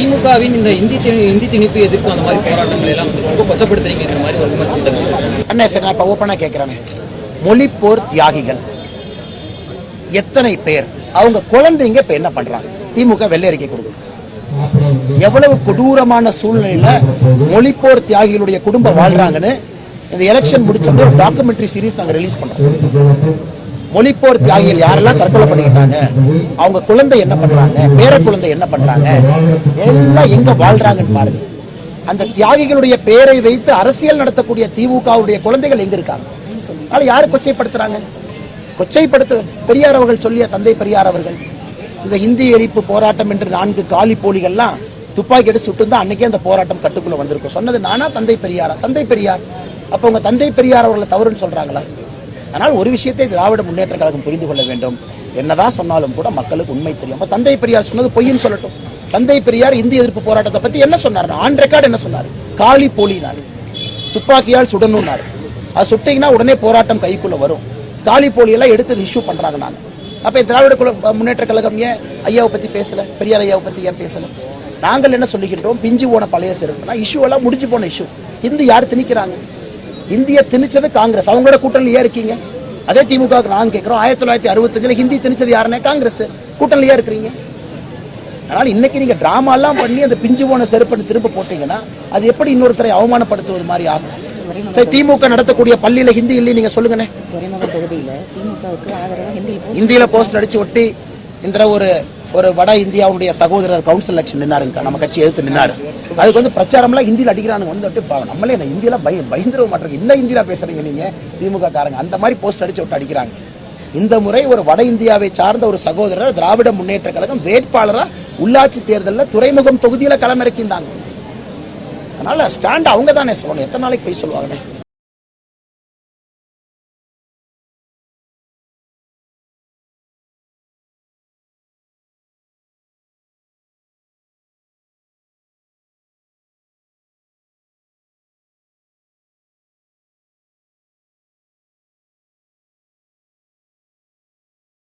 திமுகவின் இந்த இந்தி இந்தி திணிப்பு எதிர்ப்பு அந்த மாதிரி போராட்டங்கள் எல்லாம் ரொம்ப கொச்சப்படுத்துறீங்கிற மாதிரி ஒரு விமர்சனம் அண்ணா சார் நான் இப்போ ஓப்பனாக கேட்குறேன் மொழிப்போர் தியாகிகள். எத்தனை பேர்? அவங்க குழந்தைங்க இப்போ என்ன பண்றாங்க? திமுக வெள்ளை அறிக்கை கொடுக்கும் எவ்வளவு கொடூரமான சூழ்நிலையில மொழிப்போர் தியாகிகளுடைய குடும்பம் வாழ்றாங்கன்னு இந்த எலெக்ஷன் முடிச்சோடனே ஒரு டாக்குமெண்ட்ரி சீரிஸ் நாங்கள் ரிலீஸ் பண்ணுறோம் மொழிப்போர் தியாகிகள் யாரெல்லாம் தற்கொலை பண்ணிக்கிட்டாங்க அவங்க குழந்தை என்ன பண்றாங்க? பேர குழந்தை என்ன பண்றாங்க? எல்லாம் எங்க வாழ்றாங்கன்னு பாருங்க. அந்த தியாகிகளுடைய பெயரை வைத்து அரசியல் நடத்தக்கூடிய திமுகவுடைய குழந்தைகள் எங்க இருக்காங்க? அதனால யாரு கொச்சைப்படுத்துறாங்க? கொச்சைப்படுத்து பெரியார் அவர்கள் சொல்லிய தந்தை பெரியார் அவர்கள் இந்த இந்தி எரிப்பு போராட்டம் என்று நான்கு காலி போலிகள்லாம் துப்பாக்கி எடுத்து சுட்டு தான் அன்னைக்கே அந்த போராட்டம் கட்டுக்குள்ள வந்திருக்கும். சொன்னது நானா தந்தை பெரியாரா? தந்தை பெரியார். அப்ப உங்க தந்தை பெரியார் அவர்களை தவறுன்னு சொல்றாங்களா? ஆனால் ஒரு விஷயத்தை திராவிட முன்னேற்ற கழகம் புரிந்து கொள்ள வேண்டும். என்னதான் சொன்னாலும் கூட மக்களுக்கு உண்மை தெரியும். தந்தை பெரியார் சொன்னது பொய்ன்னு சொல்லட்டும். தந்தை பெரியார் இந்திய எதிர்ப்பு போராட்டத்தை பத்தி என்ன சொன்னார்? ஆன் ரெக்கார்டு என்ன சொன்னார்? காலி போலினாரு. துப்பாக்கியால் சுடணும்னாரு. அது சுட்டீங்கன்னா உடனே போராட்டம் கைக்குள்ள வரும். காலி போலியெல்லாம் எடுத்து இஷ்யூ பண்றாங்க நாங்கள் அப்ப திராவிட குல முன்னேற்ற கழகம் ஏன் ஐயாவை பத்தி பேசல? பெரியார் ஐயாவை பத்தி ஏன் பேசல? நாங்கள் என்ன சொல்லுகின்றோம் பிஞ்சு போன பழைய செருப்புனா இஷ்யூ எல்லாம் முடிஞ்சு போன இஷ்யூ இந்து யார் திணிக்கிறாங்க? இந்திய திணிச்சது காங்கிரஸ். அவங்களோட கூட்டணியில் ஏன் இருக்கீங்க? அதே திமுக நாங்க கேட்கிறோம் ஆயிரத்தி தொள்ளாயிரத்தி அறுபத்தஞ்சுல ஹிந்தி திணிச்சது யாருன்னா காங்கிரஸ். கூட்டணியில் ஏன் இருக்கிறீங்க? அதனால இன்னைக்கு நீங்க டிராமா எல்லாம் பண்ணி அந்த பிஞ்சு போன செருப்பை திரும்ப போட்டீங்கன்னா அது எப்படி இன்னொருத்தரை அவமானப்படுத்துவது மாதிரி ஆகும்? திமுக நடத்தக்கூடிய பள்ளியில ஹிந்தி இல்லை நீங்க சொல்லுங்கண்ணே ஹிந்தியில் போஸ்ட் இந்தியில போஸ்டர் அடிச்சு ஒட்டி இந்த ஒரு ஒரு வட இந்தியாவுடைய சகோதரர் கவுன்சில் எலெக்ஷன் நின்னாருங்க நம்ம கட்சி எதிர்த்து நின்னாரு. அதுக்கு வந்து பிரச்சாரம்லாம் ஹிந்தியில் அடிக்கிறானுங்க. வந்து விட்டு நம்மளே என்ன இந்தியில பய பயந்துட மாட்டாங்க என்ன இந்தியில பேசுறீங்க நீங்க? திமுக காரங்க. அந்த மாதிரி போஸ்டர் அடிச்சு விட்டு அடிக்கிறாங்க. இந்த முறை ஒரு வட இந்தியாவை சார்ந்த ஒரு சகோதரர் திராவிட முன்னேற்ற கழகம் வேட்பாளரா உள்ளாட்சி தேர்தலில் துறைமுகம் தொகுதியில களமிறக்கியிருந்தாங்க. அதனால ஸ்டாண்ட் அவங்க தானே சொல்லணும். எத்தனை நாளைக்கு போய் சொல்லுவாங்கன்னு?